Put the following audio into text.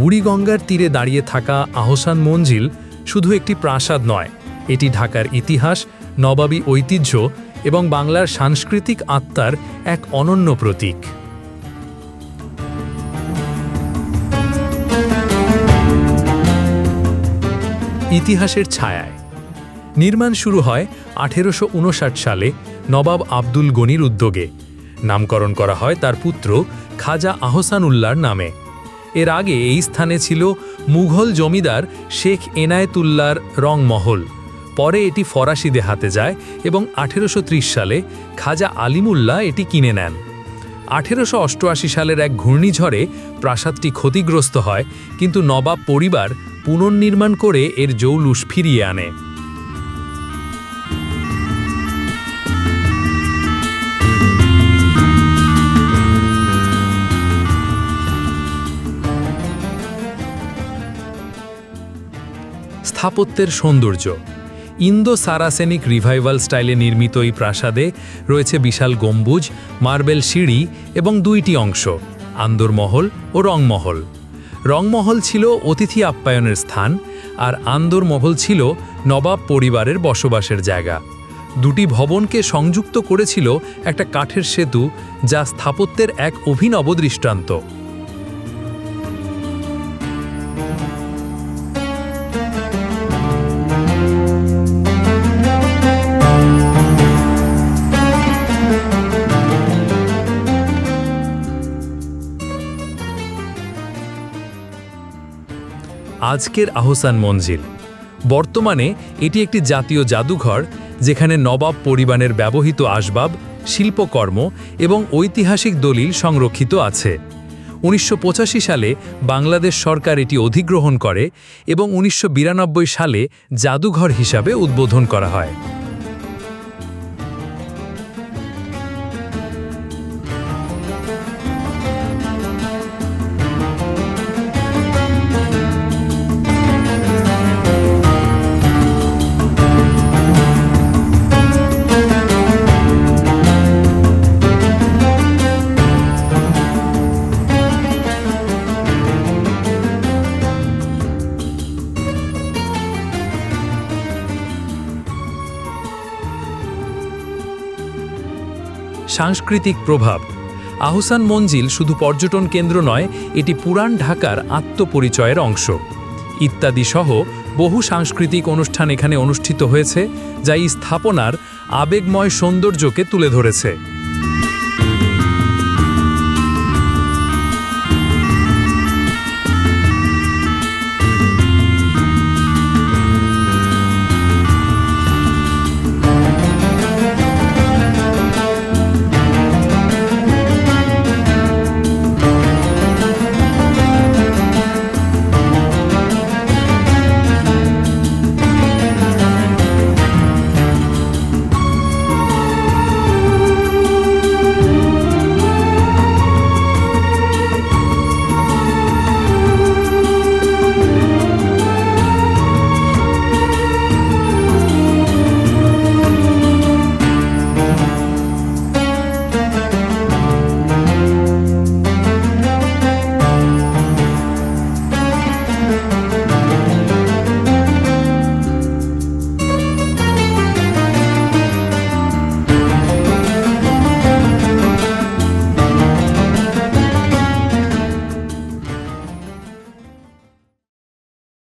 বুড়িগঙ্গার তীরে দাঁড়িয়ে থাকা আহসান মঞ্জিল শুধু একটি প্রাসাদ নয়, এটি ঢাকার ইতিহাস, নবাবী ঐতিহ্য এবং বাংলার সাংস্কৃতিক আত্মার এক অনন্য প্রতীক। ইতিহাসের ছায়ায়। নির্মাণ শুরু হয় আঠেরোশো উনষাট সালে নবাব আব্দুল গনির উদ্যোগে। নামকরণ করা হয় তার পুত্র খাজা আহসানুল্লাহর নামে। এর আগে এই স্থানে ছিল মুঘল জমিদার শেখ এনায়েতুল্লার রংমহল। পরে এটি ফরাসিদের হাতে যায় এবং আঠেরোশো ত্রিশ সালে খাজা আলিমুল্লাহ এটি কিনে নেন। আঠেরোশো অষ্টআশি সালের এক ঘূর্ণিঝড়ে প্রাসাদটি ক্ষতিগ্রস্ত হয়, কিন্তু নবাব পরিবার পুনর্নির্মাণ করে এর জৌলুস ফিরিয়ে আনে। স্থাপত্যের সৌন্দর্য। ইন্দো সারাসেনিক রিভাইভাল স্টাইলে নির্মিত এই প্রাসাদে রয়েছে বিশাল গম্বুজ মার্বেল সিঁড়ি এবং দুইটি অংশ, আন্দরমহল ও রংমহল। রংমহল ছিল অতিথি আপ্যায়নের স্থান আর আন্দরমহল ছিল নবাব পরিবারের বসবাসের জায়গা। দুটি ভবনকে সংযুক্ত করেছিল একটা কাঠের সেতু যা স্থাপত্যের এক অভিনব দৃষ্টান্ত। আজকের আহসান মঞ্জিল। বর্তমানে এটি একটি জাতীয় জাদুঘর, যেখানে নবাব পরিবারের ব্যবহৃত আসবাব, শিল্পকর্ম এবং ঐতিহাসিক দলিল সংরক্ষিত আছে। উনিশশো পঁচাশি সালে বাংলাদেশ সরকার এটি অধিগ্রহণ করে এবং উনিশশো বিরানব্বই সালে জাদুঘর হিসাবে উদ্বোধন করা হয়। সাংস্কৃতিক প্রভাব। আহসান মঞ্জিল শুধু পর্যটন কেন্দ্র নয়, এটি পুরান ঢাকার আত্মপরিচয়ের অংশ। ইত্যাদি সহ বহু সাংস্কৃতিক অনুষ্ঠান এখানে অনুষ্ঠিত হয়েছে, যা এই স্থাপনার আবেগময় সৌন্দর্যকে তুলে ধরেছে।